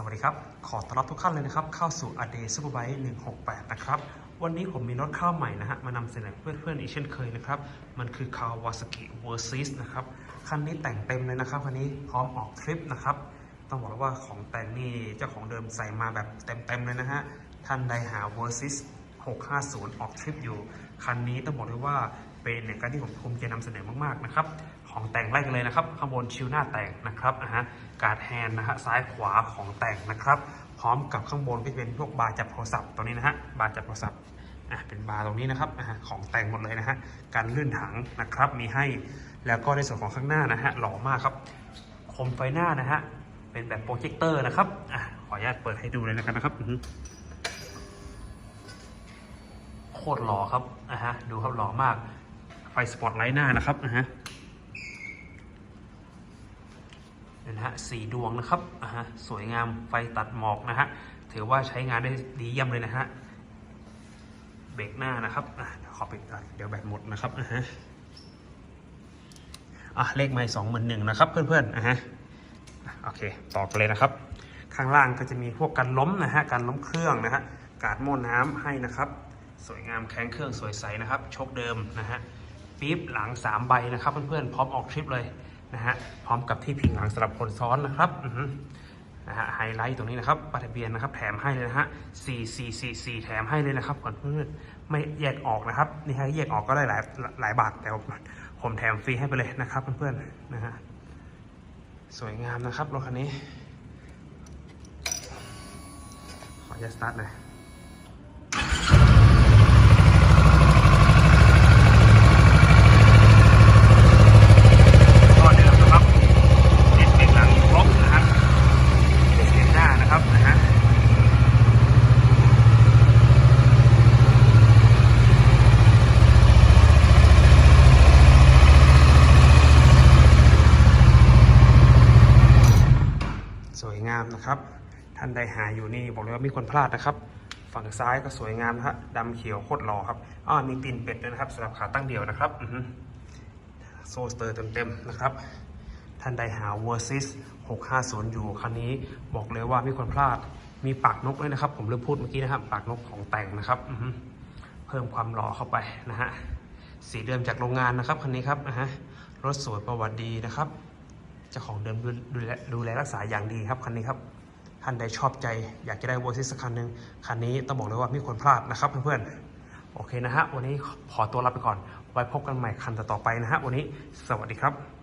สวัสดีครับ ขอต้อนรับทุกท่านเลยนะครับ เข้าสู่ a d a y Superbike 168 นะครับ วันนี้ผมมีรถข้าวใหม่นะฮะ มานำเสนอเพื่อนๆอีกเช่นเคยนะครับ มันคือ Kawasaki Versys นะครับ คันนี้แต่งเต็มเลยนะครับคันนี้พร้อมออกทริปนะครับ ต้องบอกว่าของแต่งนี่เจ้าของเดิมใส่มาแบบเต็มๆเลยนะฮะ ท่านใดหา Versys 650 ออกทริปอยู่ คันนี้ต้องบอกเลยว่าเป็นเนี่ยการที่ผมภูมิใจนำเสนอมากๆนะครับ ของแต่งไล่กันเลยนะครับ ข้างบนชิวหน้าแต่งนะครับอะฮะการ์ดแฮนด์นะฮะซ้ายขวาของแต่งนะครับ พร้อมกับข้างบนก็จะเป็นพวกบาร์จับโทรศัพท์ตัวนี้นะฮะบาร์จับโทรศัพท์อะเป็นบาร์ตรงนี้นะครับอะของแต่งหมดเลยนะฮะการลื่นถังนะครับมีให้แล้วก็ในส่วนของข้างหน้านะฮะหล่อมากครับโคมไฟหน้านะฮะเป็นแบบโปรเจคเตอร์นะครับอะขออนุญาตเปิดให้ดูเลยแล้วกันนะครับ โคตรหล่อครับอะฮะดูครับหล่อมาก ไฟสปอตไลท์หน้านะครับอะฮะนี่นะฮะสีดวงนะครับอะฮะสวยงามไฟตัดหมอกนะฮะถือว่าใช้งานได้ดีเยี่ยมเลยนะฮะเบรกหน้านะครับอะขอปิดก่อนเดี๋ยวแบตหมดนะครับอะฮะอะเลขไม้สองหมื่นหนึ่งนะครับเพื่อนๆอะฮะอะโอเคต่อกันเลยนะครับ ข้างล่างก็จะมีพวกกันล้มนะฮะการล้มเครื่องนะฮะการ์ดโม่น้ำให้นะครับ สวยงามแข็งเครื่องสวยใสนะครับชคเดิมนะฮะปี๊บหลัง 3 ใบนะครับเพื่อนๆพร้อมออกทริปเลยนะฮะพร้อมกับที่พิงหลังสำหรับคนซ้อนนะครับนะฮะไฮไลท์ตรงนี้นะครับปาทะเบียนนะครับแถมให้เลยนะฮะ4 4 4 4 แถมให้เลยนะครับก่อนเพื่อนๆไม่แยกออกนะครับนี่ฮะแยกออกก็ได้หลายหลายบาทแต่ผมผมแถมฟรีให้ไปเลยนะครับเพื่อนๆนะฮะสวยงามนะครับรถคันนี้ขอจะสตาร์ทหน่อย ก็เดิมนะครับเน็ตเป็นหลังครบนะฮะเสียงหน้านะครับนะฮะ สวยงามนะครับ ท่านใดหาอยู่นี่บอกเลยว่ามีคนพลาดนะครับ ฝั่งซ้ายก็สวยงามนะฮะดำเขียวโคตรหล่อครับอ้อมีตีนเป็ดด้วยนะครับสำหรับขาตั้งเดี่ยวนะครับอือโซสเตอร์เต็มๆนะครับ ท่านใดหา Versys 650 อยู่คันนี้บอกเลยว่ามีคนพลาด มีปากนกด้วยนะครับ ผมลืมพูดเมื่อกี้นะครับ ปากนกของแต่งนะครับอือฮึเพิ่มความหล่อเข้าไปนะฮะสีเดิมจากโรงงานนะครับคันนี้ครับนะฮะรถสวยประวัติดีนะครับ เจ้าของเดิมดูดูแลดูแลรักษาอย่างดีครับคันนี้ครับท่านใดชอบใจอยากจะได้วอร์ซิสสักคันหนึ่งคันนี้ต้องบอกเลยว่าไม่ควรพลาดนะครับเพื่อนๆโอเคนะฮะวันนี้ขอตัวลาไปก่อน ไว้พบกันใหม่คันต่อๆไปนะฮะวันนี้สวัสดีครับ